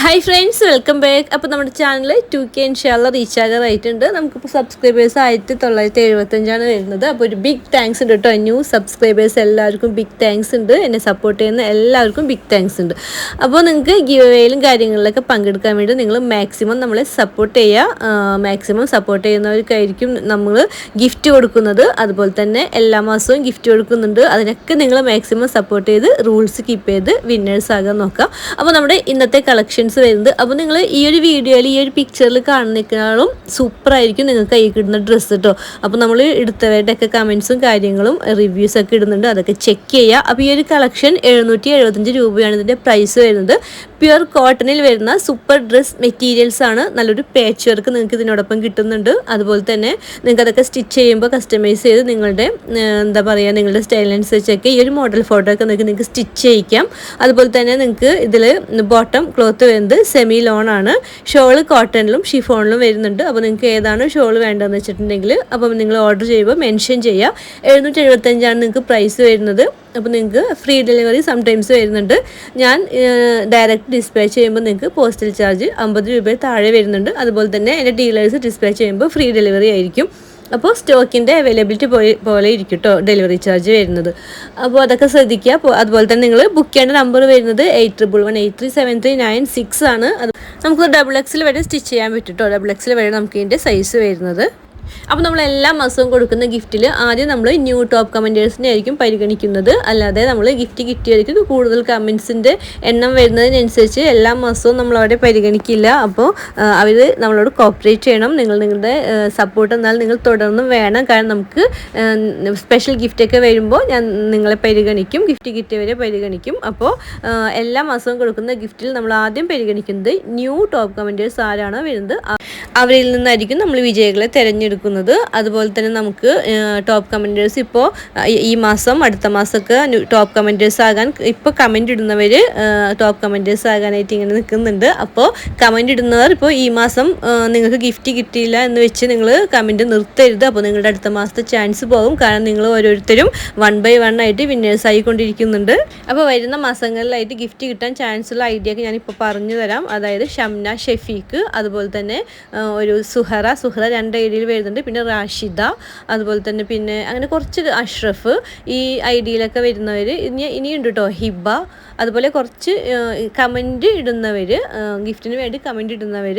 Hi friends welcome back അപ്പോൾ നമ്മുടെ channel two K ഇൻഷാല്ല റീച്ച് ആകാറായിട്ടുണ്ട് നമുക്കിപ്പോൾ സബ്സ്ക്രൈബേഴ്സ് ആയിരത്തി തൊള്ളായിരത്തി എഴുപത്തഞ്ചാണ് വരുന്നത്. അപ്പോൾ ഒരു ബിഗ് താങ്ക്സ് ഉണ്ട് കേട്ടോ ന്യൂ സബ്സ്ക്രൈബേഴ്സ് എല്ലാവർക്കും ബിഗ് താങ്ക്സ് ഉണ്ട്. എന്നെ സപ്പോർട്ട് ചെയ്യുന്ന എല്ലാവർക്കും ബിഗ് താങ്ക്സ് ഉണ്ട്. അപ്പോൾ നിങ്ങൾക്ക് ഗിവേയിലും കാര്യങ്ങളിലൊക്കെ പങ്കെടുക്കാൻ വേണ്ടി നിങ്ങൾ മാക്സിമം നമ്മളെ സപ്പോർട്ട് ചെയ്യുക മാക്സിമം സപ്പോർട്ട് ചെയ്യുന്നവർക്കായിരിക്കും നമ്മൾ ഗിഫ്റ്റ് കൊടുക്കുന്നത്. അതുപോലെ തന്നെ എല്ലാ മാസവും ഗിഫ്റ്റ് കൊടുക്കുന്നുണ്ട്. അതിനൊക്കെ നിങ്ങൾ മാക്സിമം സപ്പോർട്ട് ചെയ്ത് റൂൾസ് കീപ്പ് ചെയ്ത് വിന്നേഴ്സ് ആകാൻ നോക്കാം. അപ്പോൾ നമ്മുടെ ഇന്നത്തെ കളക്ഷൻസ് വരുന്നത്. അപ്പോൾ നിങ്ങൾ ഈ ഒരു വീഡിയോയിൽ ഈ ഒരു പിക്ചറിൽ കാണുന്നതിനേക്കാളും സൂപ്പറായിരിക്കും നിങ്ങൾക്ക് കൈ കിട്ടുന്ന ഡ്രസ്സ് കേട്ടോ അപ്പോൾ നമ്മൾ എടുത്തവരുടെയൊക്കെ കമൻസും കാര്യങ്ങളും റിവ്യൂസ് ഒക്കെ ഇടുന്നുണ്ട്. അതൊക്കെ ചെക്ക് ചെയ്യുക. അപ്പോൾ ഈ ഒരു കളക്ഷൻ എഴുന്നൂറ്റി എഴുപത്തഞ്ച് രൂപയാണ് ഇതിന്റെ പ്രൈസ് വരുന്നത്. പ്യുർ കോട്ടണിൽ വരുന്ന സൂപ്പർ ഡ്രസ് മെറ്റീരിയൽസ് ആണ് നല്ലൊരു പാച്ച് വർക്ക് നിങ്ങൾക്ക് ഇതിനോടൊപ്പം കിട്ടുന്നുണ്ട്. അതുപോലെ തന്നെ നിങ്ങൾക്ക് അതൊക്കെ സ്റ്റിച്ച് ചെയ്യുമ്പോൾ കസ്റ്റമൈസ് ചെയ്ത് നിങ്ങളുടെ എന്താ പറയുക നിങ്ങളുടെ സ്റ്റൈലിനനുസരിച്ചൊക്കെ ഈ ഒരു മോഡൽ ഫോട്ടോ ഒക്കെ നിങ്ങൾക്ക് നിങ്ങൾക്ക് സ്റ്റിച്ച് ചെയ്യിക്കാം. അതുപോലെ തന്നെ നിങ്ങൾക്ക് ഇതിൽ ബോട്ടം ക്ലോത്ത് വരുന്നത് സെമി ലോൺ ആണ്. ഷോൾ കോട്ടണിലും ഷിഫോണിലും വരുന്നുണ്ട്. അപ്പോൾ നിങ്ങൾക്ക് ഏതാണ് ഷോൾ വേണ്ടതെന്ന് വെച്ചിട്ടുണ്ടെങ്കിൽ അപ്പം നിങ്ങൾ ഓർഡർ ചെയ്യുമ്പോൾ മെൻഷൻ ചെയ്യാം. എഴുന്നൂറ്റി എഴുപത്തഞ്ചാണ് നിങ്ങൾക്ക് പ്രൈസ് വരുന്നത്. അപ്പോൾ നിങ്ങൾക്ക് ഫ്രീ ഡെലിവറി സംടൈംസ് വരുന്നുണ്ട്. ഞാൻ ഡയറക്റ്റ് ഡിസ്പാച്ച് ചെയ്യുമ്പോൾ നിങ്ങൾക്ക് പോസ്റ്റൽ ചാർജ് അമ്പത് രൂപ താഴെ വരുന്നുണ്ട്. അതുപോലെ തന്നെ എന്റെ ഡീലേഴ്സ് ഡിസ്പാച്ച് ചെയ്യുമ്പോൾ ഫ്രീ ഡെലിവറി ആയിരിക്കും. അപ്പോൾ സ്റ്റോക്കിന്റെ അവൈലബിലിറ്റി പോലെ ഇരിക്കും കേട്ടോ ഡെലിവറി ചാർജ് വരുന്നത്. അപ്പോൾ അതൊക്കെ ശ്രദ്ധിക്കുക. അപ്പോൾ അതുപോലെ തന്നെ നിങ്ങൾ ബുക്ക് ചെയ്യേണ്ട നമ്പർ വരുന്നത് eight triple one eight three seven three nine six ആണ്. അത് നമുക്ക് ഡബിൾ എക്സിൽ വരെ സ്റ്റിച്ച് ചെയ്യാൻ പറ്റും കേട്ടോ ഡബിൾ എക്സിൽ വരെ നമുക്ക് ഇതിന്റെ സൈസ് വരുന്നത്. അപ്പോൾ നമ്മൾ എല്ലാ മാസവും കൊടുക്കുന്ന ഗിഫ്റ്റിൽ ആദ്യം നമ്മൾ ന്യൂ ടോപ്പ് കമന്റേഴ്സിനെ ആയിരിക്കും പരിഗണിക്കുന്നത്. അല്ലാതെ നമ്മൾ ഗിഫ്റ്റ് കിട്ടിയവർക്ക് കൂടുതൽ കമൻസിന്റെ എണ്ണം വരുന്നതിനനുസരിച്ച് എല്ലാ മാസവും നമ്മൾ അവരെ പരിഗണിക്കില്ല അപ്പോൾ അവർ നമ്മളോട് കോപ്പറേറ്റ് ചെയ്യണം. നിങ്ങൾ നിങ്ങളുടെ സപ്പോർട്ട് എന്നാൽ നിങ്ങൾ തുടർന്നും വേണം. കാരണം നമുക്ക് സ്പെഷ്യൽ ഗിഫ്റ്റൊക്കെ വരുമ്പോൾ ഞാൻ നിങ്ങളെ പരിഗണിക്കും. ഗിഫ്റ്റ് കിട്ടിയവരെ പരിഗണിക്കും. അപ്പോൾ എല്ലാ മാസവും കൊടുക്കുന്ന ഗിഫ്റ്റിൽ നമ്മൾ ആദ്യം പരിഗണിക്കുന്നത് ന്യൂ ടോപ്പ് കമന്റേഴ്സ് ആരാണോ വരുന്നത്. അവരിൽ നിന്നായിരിക്കും നമ്മൾ വിജയികളെ തിരഞ്ഞെടുക്കുന്നത് അതുപോലെ തന്നെ നമുക്ക് ടോപ്പ് കമന്റേഴ്സ് ഇപ്പോൾ ഈ മാസം അടുത്ത മാസമൊക്കെ ടോപ്പ് കമന്റേഴ്സ് ആകാൻ ഇപ്പോൾ കമന്റ് ഇടുന്നവർ ടോപ്പ് കമന്റേഴ്സ് ആകാനായിട്ട് ഇങ്ങനെ നിൽക്കുന്നുണ്ട്. അപ്പോൾ കമന്റ് ഇടുന്നവർ ഇപ്പോൾ ഈ മാസം നിങ്ങൾക്ക് ഗിഫ്റ്റ് കിട്ടിയില്ല എന്ന് വെച്ച് നിങ്ങൾ കമന്റ് നിർത്തരുത്. അപ്പോൾ നിങ്ങളുടെ അടുത്ത മാസത്തെ ചാൻസ് പോകും. കാരണം നിങ്ങൾ ഓരോരുത്തരും വൺ ബൈ വൺ ആയിട്ട് വിന്നേഴ്സ് ആയിക്കൊണ്ടിരിക്കുന്നുണ്ട്. അപ്പോൾ വരുന്ന മാസങ്ങളിലായിട്ട് ഗിഫ്റ്റ് കിട്ടാൻ ചാൻസ് ഉള്ള ഐഡിയ ഒക്കെ ഞാനിപ്പോൾ പറഞ്ഞു തരാം. അതായത് ഷംന ഷെഫീക്ക് അതുപോലെ തന്നെ ഒരു സുഹറ. സുഹറ രണ്ട് ഐഡിയയിൽ വരുന്നുണ്ട്. പിന്നെ റാഷിദ അതുപോലെ തന്നെ പിന്നെ അങ്ങനെ കുറച്ച് അഷ്റഫ് ഈ ഐ ഡിയിലൊക്കെ വരുന്നവർ ഇനി ഇനിയുണ്ട് കേട്ടോ ഹിബ അതുപോലെ കുറച്ച് കമന്റ് ഇടുന്നവർ ഗിഫ്റ്റിന് വേണ്ടി കമന്റ് ഇടുന്നവർ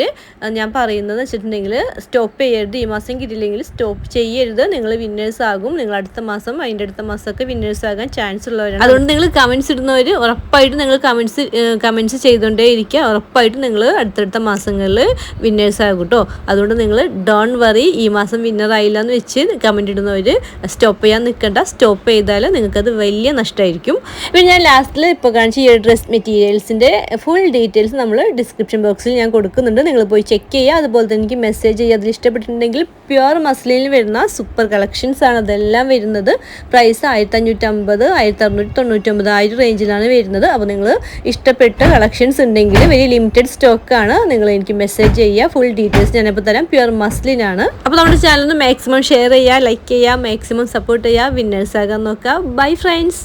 ഞാൻ പറയുന്നത് വെച്ചിട്ടുണ്ടെങ്കിൽ സ്റ്റോപ്പ് ചെയ്യരുത്. ഈ മാസം കിട്ടിയില്ലെങ്കിൽ സ്റ്റോപ്പ് ചെയ്യരുത്. നിങ്ങൾ വിന്നേഴ്സ് ആകും. നിങ്ങൾ അടുത്ത മാസം അതിന്റെ അടുത്ത മാസമൊക്കെ വിന്നേഴ്സ് ആകാൻ ചാൻസ് ഉള്ളവരാണ്. അതുകൊണ്ട് നിങ്ങൾ കമന്റ്സ് ഇടുന്നവർ ഉറപ്പായിട്ടും നിങ്ങൾ കമന്റ്സ് കമന്റ്സ് ചെയ്തുകൊണ്ടേ ഇരിക്കുക ഉറപ്പായിട്ടും നിങ്ങൾ അടുത്തടുത്ത മാസങ്ങളിൽ വിന്നേഴ്സ് ആകും കേട്ടോ അതുകൊണ്ട് നിങ്ങൾ ഡോൺ വറി ഈ മാസം വിന്നറായില്ല എന്ന് വെച്ച് കമന്റ് ഇടുന്നവർ സ്റ്റോപ്പ് ചെയ്യാൻ നിൽക്കണ്ട സ്റ്റോപ്പ് ചെയ്താൽ നിങ്ങൾക്കത് വലിയ നഷ്ടമായിരിക്കും പിന്നെ ഞാൻ ലാസ്റ്റിൽ ഇപ്പോൾ കാണിച്ച ഈ ഡ്രസ് മെറ്റീരിയൽസിന്റെ ഫുൾ ഡീറ്റെയിൽസ് നമ്മൾ ഡിസ്ക്രിപ്ഷൻ ബോക്സിൽ ഞാൻ കൊടുക്കുന്നുണ്ട്. നിങ്ങൾ പോയി ചെക്ക് ചെയ്യുക. അതുപോലെ തന്നെ എനിക്ക് മെസ്സേജ് ചെയ്യുക. അതിൽ ഇഷ്ടപ്പെട്ടിട്ടുണ്ടെങ്കിൽ പ്യുവർ മസ്ലിനിൽ വരുന്ന സൂപ്പർ കളക്ഷൻസ് ആണ് അതെല്ലാം വരുന്നത്. പ്രൈസ് ആയിരത്തി അഞ്ഞൂറ്റമ്പത് ആയിരത്തി അറുന്നൂറ്റി തൊണ്ണൂറ്റൊമ്പത് ആ ഒരു റേഞ്ചിലാണ് വരുന്നത്. അപ്പോൾ നിങ്ങൾ ഇഷ്ടപ്പെട്ട കളക്ഷൻസ് ഉണ്ടെങ്കിൽ വെരി ലിമിറ്റഡ് സ്റ്റോക്കാണ് നിങ്ങൾ എനിക്ക് മെസ്സേജ് ചെയ്യുക. ഫുൾ ഡീറ്റെയിൽസ് ഞാനിപ്പോൾ തരാം. പ്യുവർ മസ്ലിനാണ് അപ്പോൾ നമ്മുടെ ചാനൽ മാക്സിമം ഷെയർ ചെയ്യുക ലൈക്ക് ചെയ്യുക മാക്സിമം സപ്പോർട്ട് ചെയ്യുക വിന്നേഴ്സ് ആകാൻ നോക്കുക ബൈ ഫ്രണ്ട്സ്